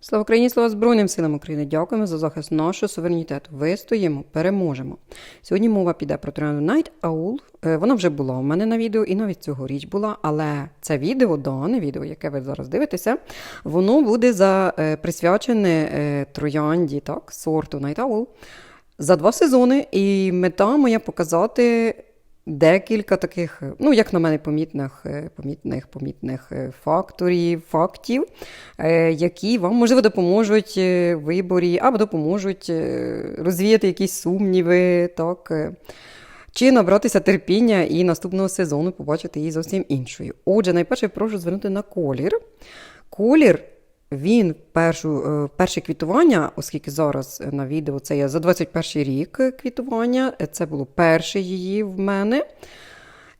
Слава Україні, слава Збройним силам України. Дякуємо за захист нашого суверенітету. Вистоїмо, переможемо. Сьогодні мова піде про троянду Night Owl. Е, Вона вже була у мене на відео і навіть цьогоріч була, але це відео, дане відео, яке ви зараз дивитеся, воно буде за, е, присвячене е, троянді, так, сорту Night Owl за два сезони. І мета моя показати декілька таких, е, ну, як на мене, помітних, е, помітних, помітних е, факторів, фактів, які вам, можливо, допоможуть в виборі або допоможуть розвіяти якісь сумніви, так. Чи набратися терпіння і наступного сезону побачити її зовсім іншою. Отже, найперше прошу звернути на колір. Колір він першу, е, перше квітування, оскільки зараз на відео це є за 21 рік квітування, е, це було перше її в мене.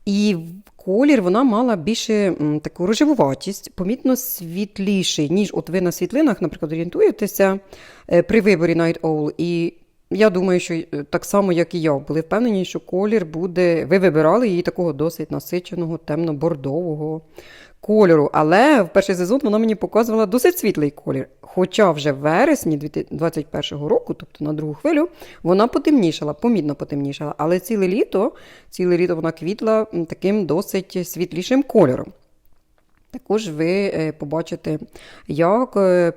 І колір вона мала більше таку рожевуватість, помітно світліший, ніж от ви на світлинах, наприклад, орієнтуєтеся е, при виборі Night Owl. І я думаю, що так само, як і я, були впевнені, що колір буде. Ви вибирали її такого досить насиченого, темно-бордового кольору. Але в перший сезон вона мені показувала досить світлий колір. Хоча вже в вересні 2021 року, тобто на другу хвилю, вона потемнішала, помітно потемнішала. Але ціле літо, ціле літо вона квітла таким досить світлішим кольором. Також ви е, побачите, як е,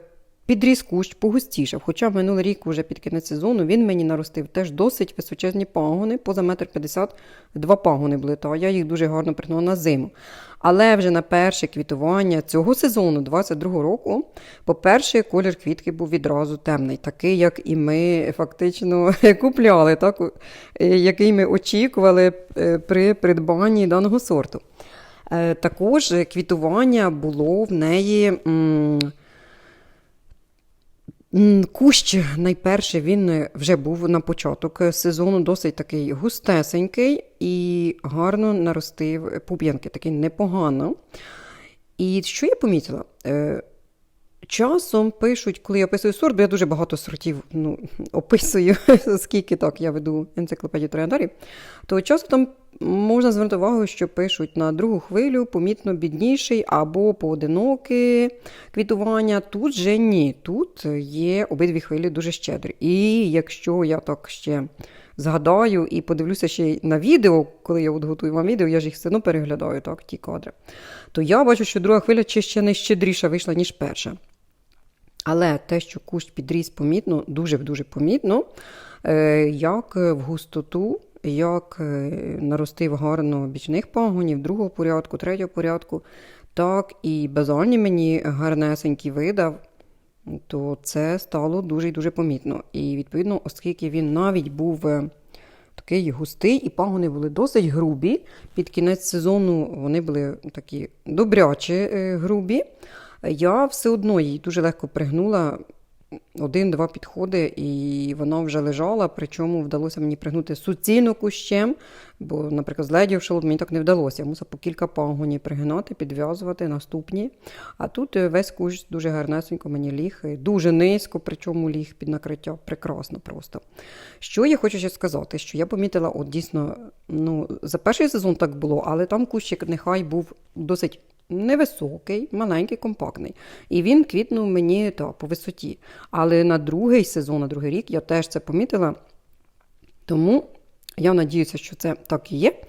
підріс кущ погустішав. Хоча минулий рік, уже під кінець сезону, він мені наростив теж досить височезні пагони, поза метр п'ятдесят два пагони були, та я їх дуже гарно пригнула на зиму. Але вже на перше квітування цього сезону, 22 року, по-перше, колір квітки був відразу темний, такий, як і ми фактично купляли, так, е, який ми очікували е, при придбанні даного сорту. Е, Також квітування було в неї. м, Кущ найперше він вже був на початок сезону, досить такий густесенький і гарно наростив пуп'янки, такий непогано. І що я помітила? Е, Часом пишуть, коли я описую сорт, бо я дуже багато сортів ну, описую, скільки так я веду енциклопедію трояндарів, то часом там можна звернути увагу, що пишуть на другу хвилю помітно бідніший або поодиноке квітування. Тут же ні. Тут є обидві хвилі дуже щедрі. І якщо я так ще згадаю і подивлюся ще на відео, коли я от готую вам відео, я ж їх все одно переглядаю, так, ті кадри, то я бачу, що друга хвиля чи ще не щедріша вийшла, ніж перша. Але те, що кущ підріс помітно, дуже-дуже помітно, е, як в густоту, як е, наростив гарно бічних пагонів, другого порядку, третього порядку, так і базальні мені гарнесенькі видав, то це стало дуже і дуже помітно. І відповідно, оскільки він навіть був е, такий густий, і пагони були досить грубі. Під кінець сезону вони були такі добрячі е, грубі. Я все одно її дуже легко пригнула. Один-два підходи, і вона вже лежала, причому вдалося мені пригнути суцільно кущем, бо, наприклад, з ледів шолод мені так не вдалося. Я мусила по кілька пагонів пригинати, підв'язувати наступні. А тут е, весь кущ дуже гарнесенько мені ліг, дуже низько, причому ліг під накриття. Прекрасно просто. Що я хочу ще сказати, що я помітила, от дійсно, ну, за перший сезон так було, але там кущик нехай був досить невисокий, маленький, компактний. І він квітнув мені та, по висоті. Але на другий сезон, на другий рік я теж це помітила. Тому я надіюся, що це так і є.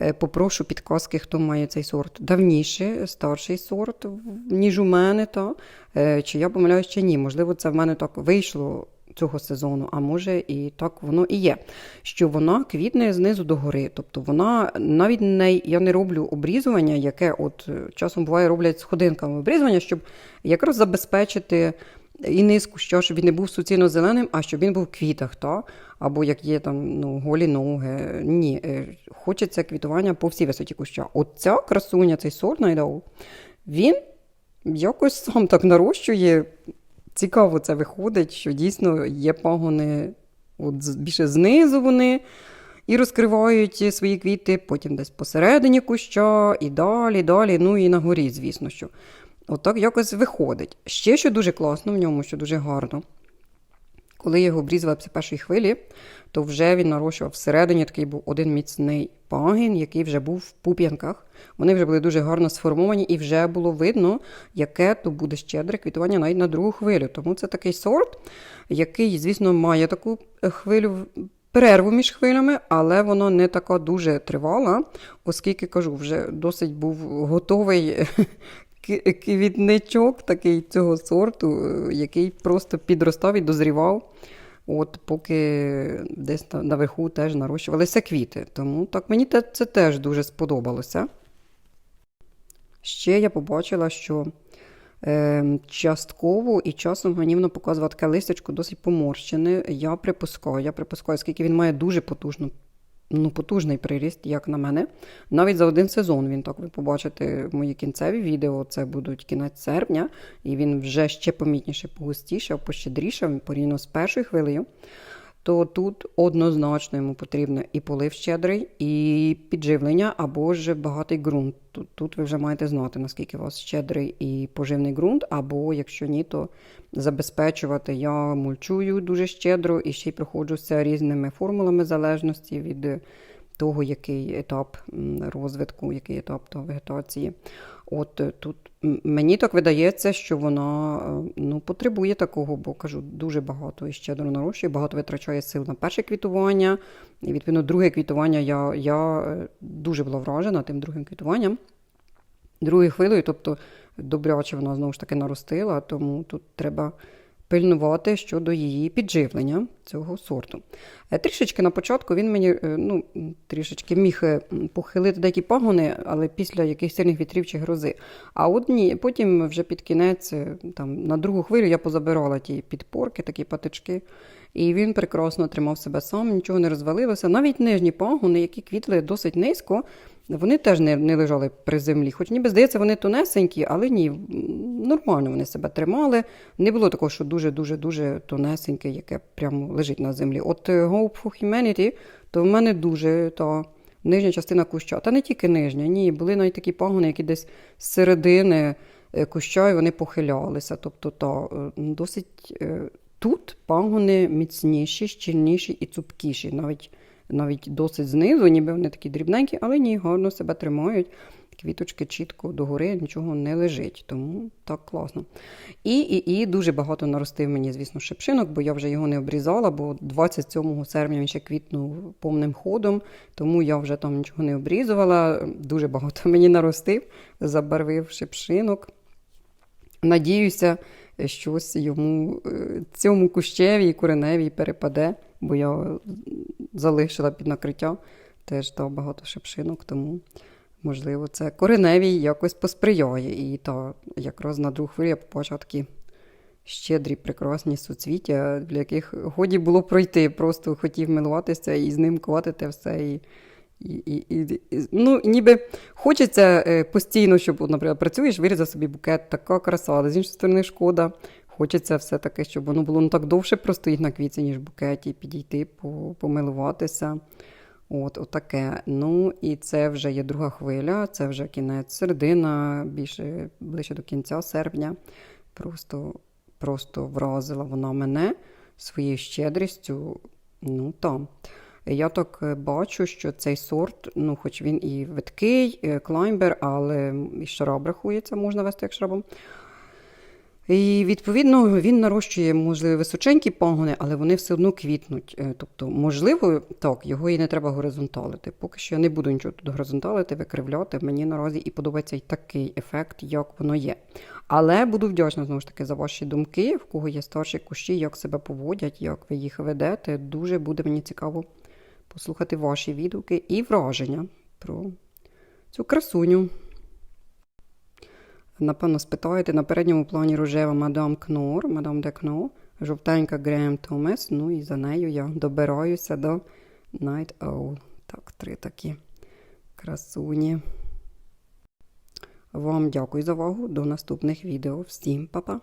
Е, Попрошу підказки, хто має цей сорт давніше, старший сорт, ніж у мене, та? Е, чи я помиляюсь, чи ні. Можливо, це в мене так вийшло цього сезону, а може і так воно і є. Що вона квітне знизу до гори. Тобто вона навіть не я не роблю обрізування, яке от е, часом буває роблять сходинками обрізування, щоб якраз забезпечити і низку, що щоб він не був суцільно зеленим, а щоб він був в квітах, та? або як є там ну, голі ноги. Ні, е, хочеться квітування по всій висоті куща. От ця красуня, цей сорт найдав, він якось сам так нарощує. Цікаво це виходить, що дійсно є пагони от більше знизу вони і розкривають свої квіти, потім десь посередині куща, і далі, далі, ну і на горі, звісно, що. Отак якось виходить. Ще що дуже класно в ньому, що дуже гарно. Коли його обрізала після першої хвилі, то вже він нарощував всередині такий був один міцний пагін, який вже був в пуп'янках. Вони вже були дуже гарно сформовані, і вже було видно, яке то буде щедре квітування навіть на другу хвилю. Тому це такий сорт, який, звісно, має таку хвилю. Перерву між хвилями, але воно не така дуже тривала, оскільки кажу, вже досить був готовий квітничок такий цього сорту, який просто підростав і дозрівав. От поки десь наверху теж нарощувалися квіти. Тому так мені це теж дуже сподобалося. Ще я побачила, що е, частково і часом мені воно показувало таке листячко досить поморщене. Я припускаю, я припускаю, оскільки він має дуже потужну ну, потужний приріст, як на мене. Навіть за один сезон він так ви побачите мої кінцеві відео. Це будуть кінець серпня, і він вже ще помітніше, погустіше, пощедріше порівняно з першою хвилею то тут однозначно йому потрібно і полив щедрий, і підживлення, або ж багатий ґрунт. Тут, тут ви вже маєте знати, наскільки у вас щедрий і поживний ґрунт, або якщо ні, то забезпечувати. Я мульчую дуже щедро і ще й проходжуся різними формулами залежності від того, який етап розвитку, який етап вегетації. От е, тут мені так видається, що вона е, ну, потребує такого, бо кажу, дуже багато і щедро нарощує, багато витрачає сил на перше квітування. І відповідно, друге квітування я я е, дуже була вражена тим другим квітуванням. Другою хвилею, тобто добряче вона знову ж таки наростила, тому тут треба пильнувати щодо її підживлення цього сорту. Е, трішечки на початку він мені е, ну, трішечки міг е, похилити деякі пагони, але після якихось сильних вітрів чи грози. А от ні, потім вже під кінець, там, на другу хвилю я позабирала ті підпорки, такі патички. І він прекрасно тримав себе сам, нічого не розвалилося. Навіть нижні пагони, які квітли досить низько, вони теж не не лежали при землі. Хоч ніби здається, вони тонесенькі, але ні, нормально вони себе тримали. Не було такого, що дуже-дуже дуже тонесеньке, яке прямо лежить на землі. От е, Hope for Humanity, то в мене дуже та нижня частина куща. Та не тільки нижня, ні, були навіть такі пагони, які десь з середини е, куща і вони похилялися. Тобто та, е, досить тут пагони міцніші, щільніші і цупкіші. навіть навіть досить знизу, ніби вони такі дрібненькі, але ні, гарно себе тримають. Квіточки чітко догори, нічого не лежить, тому так класно. І і, і дуже багато наростив мені, звісно, шипшинок, бо я вже його не обрізала, бо 27 серпня він ще квітнув повним ходом, тому я вже там нічого не обрізувала. Дуже багато мені наростив, забарвив шипшинок. Надіюся, щось йому е, цьому кущеві і кореневій перепаде, бо я залишила під накриття, теж дав багато шипшинок, тому, можливо, це кореневій якось посприяє. І та якраз на другу хвилю я побачила такі щедрі, прекрасні суцвіття, для яких годі було пройти. Просто хотів милуватися і з ним ковати те все. І, і, і, і, ну, Ніби хочеться е, постійно, щоб, наприклад, працюєш, вирізав собі букет, така краса, але з іншої сторони, шкода. Хочеться все-таки, щоб воно було не так довше простоїть на квітці, ніж в букеті, підійти, помилуватися. От, Отаке. Ну, і це вже є друга хвиля, це вже кінець середина, більше ближче до кінця серпня. Просто просто вразила вона мене своєю щедрістю. Ну, там. Я так е, бачу, що цей сорт, ну, хоч він і видкий, е, клаймбер, але і шараб рахується, можна вести як шрабом. І відповідно він нарощує, можливо, височенькі пагони, але вони все одно квітнуть. Е, тобто, можливо, так, його і не треба горизонталити. Поки що я не буду нічого тут горизонталити, викривляти. Мені наразі і подобається і такий ефект, як воно є. Але буду вдячна знову ж таки за ваші думки, в кого є старші кущі, як себе поводять, як ви їх ведете. Дуже буде мені цікаво послухати ваші відгуки і враження про цю красуню. Напевно, спитаєте, на передньому плані рожева мадам Кнур, мадам де Кнур, жовтенька Греєм Томес, ну і за нею я добираюся до Night Owl. Так, три такі красуні. Вам дякую за увагу. До наступних відео. Всім па-па!